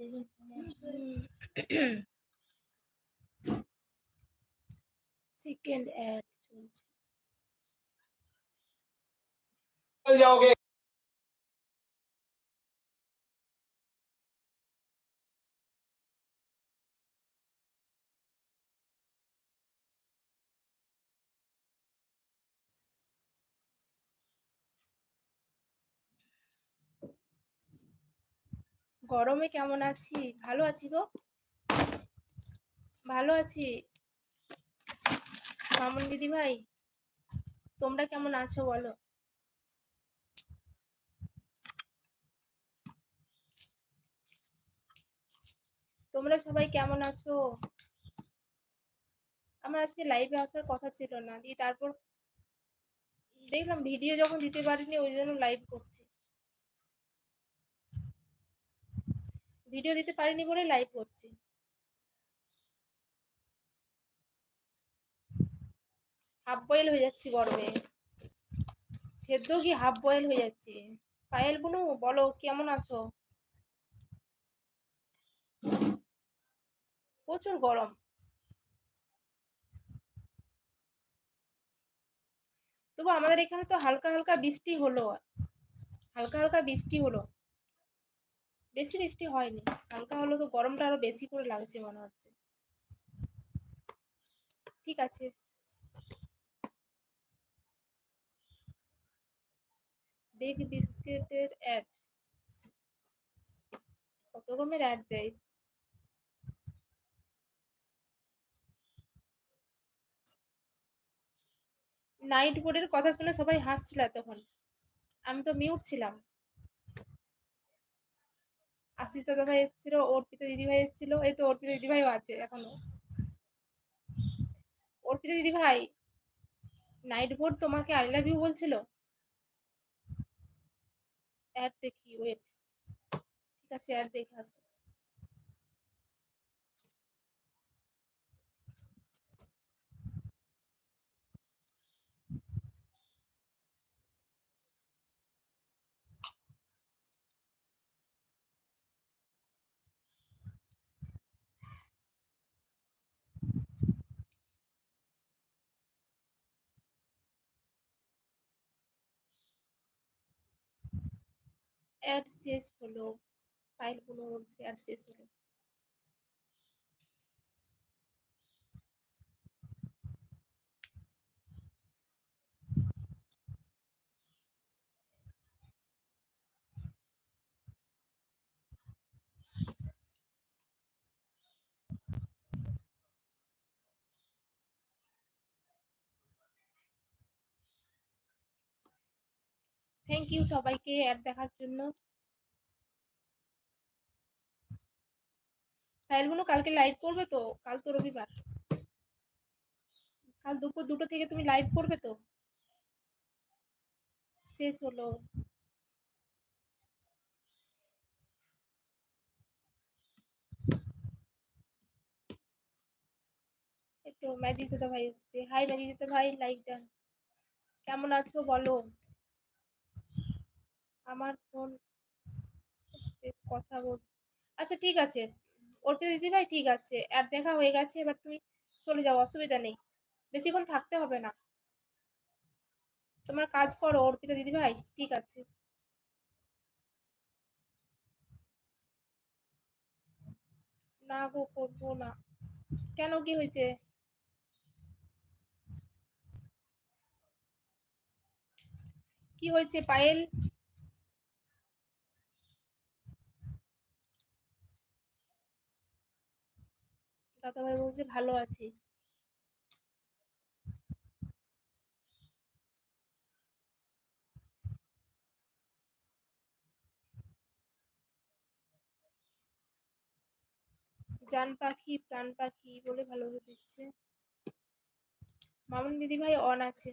Second add চলছে चल গরমে কেমন আছি? ভালো আছি গো। ভালো আছি। মামুন দিদি ভাই, তোমরা কেমন আছো বলো? তোমরা সবাই কেমন আছো? আমার আজকে লাইভে আসার কথা ছিল না। দিয়ে তারপর দেখলাম ভিডিও যখন দিতে পারিনি, ওই জন্য লাইভ করছি। ভিডিও দিতে পারিনি বলে লাইভ করছি। হাফ বয়েল হয়ে যাচ্ছি গরমে। সেদ্ধ কি হাফ বয়েল হয়ে যাচ্ছে? পায়েল বুনু, বলো, কেমন আছো? প্রচুর গরম। তবু আমাদের এখানে তো হালকা হালকা বৃষ্টি হলো। হালকা হালকা বৃষ্টি হলো। বেশি বৃষ্টি হয়নি। হালকা হলো তো গরমটা আরও বেশি করে লাগছে মনে হচ্ছে। ঠিক আছে। বিগ বিস্কিটের অ্যাড কত রকমের অ্যাড দেয়? নাইট বোর্ডের কথা শুনে সবাই হাসছিল এতক্ষণ। আমি তো মিউট ছিলাম। আশিস দাদা ভাই এসেছিল, অর্পিতা দিদি ভাই এসেছিল, এই তো অর্পিতা দিদি ভাইও আছে এখনও। অর্পিতা দিদি ভাই নাইট ভোর তোমাকে আই লাভ ইউ বলছিল? অ্যাড দেখি ওয়েট ঠিক আছে অ্যাড দেখে আসব। অ্যাড শেষ হলো ফাইলগুলো বলছে অ্যাড শেষ হলো। থ্যাংক ইউ সবাইকে অ্যাড দেখার জন্য। ফাইলগুলো কালকে লাইভ করবে তো? কাল তো রবিবার। কাল দুপুর দুটো থেকে তুমি লাইভ করবে তো? শেষ হলো। তো ম্যাজিক দাদা ভাই হাই ম্যাজিক দাদা ভাই লাইক দেন কেমন আছো বলো? আমার ফোন কথা বলছি আচ্ছা ঠিক আছে। অর্পিতা দিদি ভাই, ঠিক আছে। আর দেখা হয়ে গেছে, এবার তুমি চলে যাও, অসুবিধা নেই। বেশিক্ষণ থাকতে হবে না। তোমার কাজ করো, অর্পিতা দিদি ভাই, ঠিক আছে। না গো, করব না। কেন, কি হয়েছে? কি হয়েছে, পায়েল? দাদাভাই বলছে, ভালো আছি। জান পাখি, প্রাণ পাখি বলে ভালোভাবে দিচ্ছে। মামুন দিদি ভাই অন আছে।